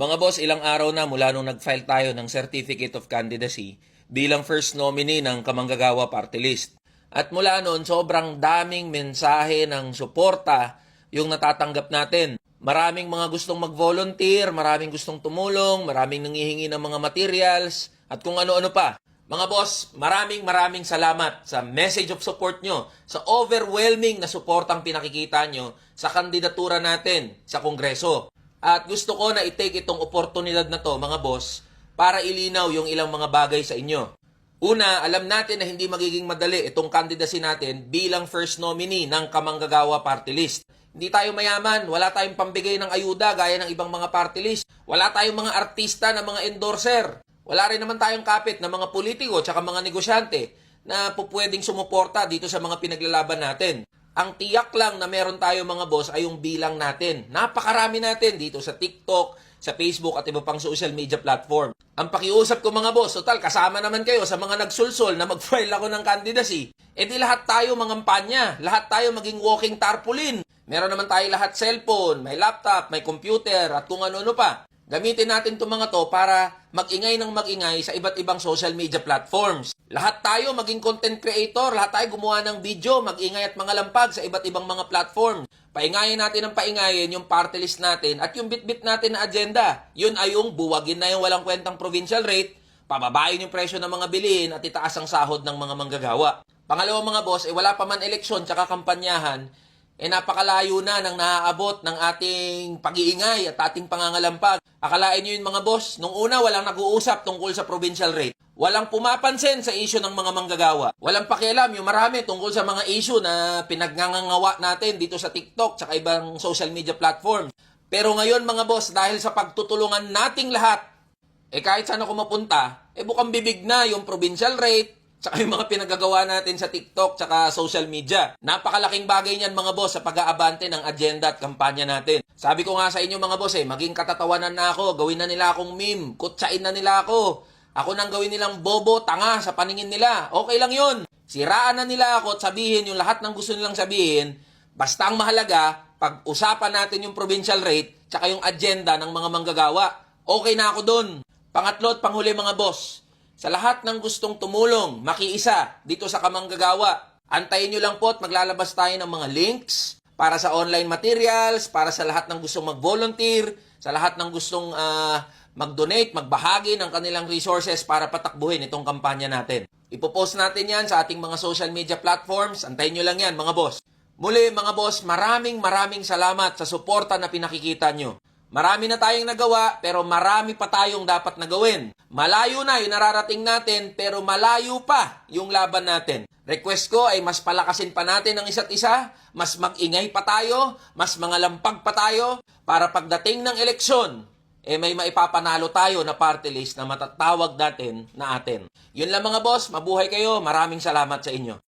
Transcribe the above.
Mga boss, ilang araw na mula nung nag-file tayo ng Certificate of Candidacy bilang first nominee ng Kamanggagawa Party List. At mula noon, sobrang daming mensahe ng suporta yung natatanggap natin. Maraming mga gustong mag-volunteer, maraming gustong tumulong, maraming nangihingi ng mga materials, at kung ano-ano pa. Mga boss, maraming maraming salamat sa message of support nyo, sa overwhelming na suportang pinakikita nyo sa kandidatura natin sa Kongreso. At gusto ko na i-take itong oportunidad na to, mga boss, para ilinaw yung ilang mga bagay sa inyo. Una, alam natin na hindi magiging madali itong candidacy natin bilang first nominee ng Kamanggagawa Party List. Hindi tayo mayaman, wala tayong pambigay ng ayuda gaya ng ibang mga party list. Wala tayong mga artista na mga endorser. Wala rin naman tayong kapit na mga politiko at mga negosyante na pupwedeng sumuporta dito sa mga pinaglalaban natin. Ang tiyak lang na meron tayo mga boss ay yung bilang natin. Napakarami natin dito sa TikTok, sa Facebook at iba pang social media platform. Ang pakiusap ko mga boss, total kasama naman kayo sa mga nagsulsol na mag-file ako ng candidacy. E di lahat tayo mangampanya, lahat tayo maging walking tarpaulin. Meron naman tayo lahat cellphone, may laptop, may computer at kung ano-ano pa. Gamitin natin itong mga to para magingay ng magingay sa iba't ibang social media platforms. Lahat tayo maging content creator, lahat tayo gumawa ng video, magingay at mga lampag sa iba't ibang mga platform. Paingayin natin ang paingayin yung party list natin at yung bit-bit natin na agenda. Yun ay yung buwagin na yung walang kwentang provincial rate, pababayin yung presyo ng mga bilihin at itaas ang sahod ng mga manggagawa. Pangalawa mga boss, eh wala pa man eleksyon tsaka kampanyahan, eh napakalayo na ng naaabot ng ating pag-iingay at ating pangangalampag. Akalain nyo yun mga boss, nung una walang nag-uusap tungkol sa provincial rate. Walang pumapansin sa issue ng mga manggagawa. Walang pakialam yung marami tungkol sa mga issue na pinagngangawa natin dito sa TikTok tsaka ibang social media platform. Pero ngayon mga boss, dahil sa pagtutulungan nating lahat, eh kahit saan ako mapunta, eh bukang bibig na yung provincial rate, tsaka yung mga pinagagawa natin sa TikTok tsaka social media. Napakalaking bagay niyan mga boss sa pag-aabante ng agenda at kampanya natin. Sabi ko nga sa inyo mga boss eh, maging katatawanan na ako, gawin na nila akong meme, kutsain na nila ako. Ako nang gawin nilang bobo, tanga sa paningin nila. Okay lang yun. Siraan na nila ako at sabihin yung lahat ng gusto nilang sabihin. Basta ang mahalaga, pag-usapan natin yung provincial rate tsaka yung agenda ng mga manggagawa. Okay na ako dun. Pangatlo at panghuli mga boss. Sa lahat ng gustong tumulong, makiisa dito sa Kamanggagawa, antayin nyo lang po at maglalabas tayo ng mga links para sa online materials, para sa lahat ng gustong mag-volunteer, sa lahat ng gustong ah, mag-donate, magbahagi ng kanilang resources para patakbuhin itong kampanya natin. Ipopost natin yan sa ating mga social media platforms. Antayin nyo lang yan mga boss. Muli mga boss, maraming maraming salamat sa suporta na pinakikita nyo. Marami na tayong nagawa, pero marami pa tayong dapat na gawin. Malayo na yung nararating natin, pero malayo pa yung laban natin. Request ko ay mas palakasin pa natin ang isa't isa, mas magingay pa tayo, mas mga lampag pa tayo, para pagdating ng eleksyon, eh may maipapanalo tayo na party list na matatawag natin na atin. Yun lang mga boss, mabuhay kayo, maraming salamat sa inyo.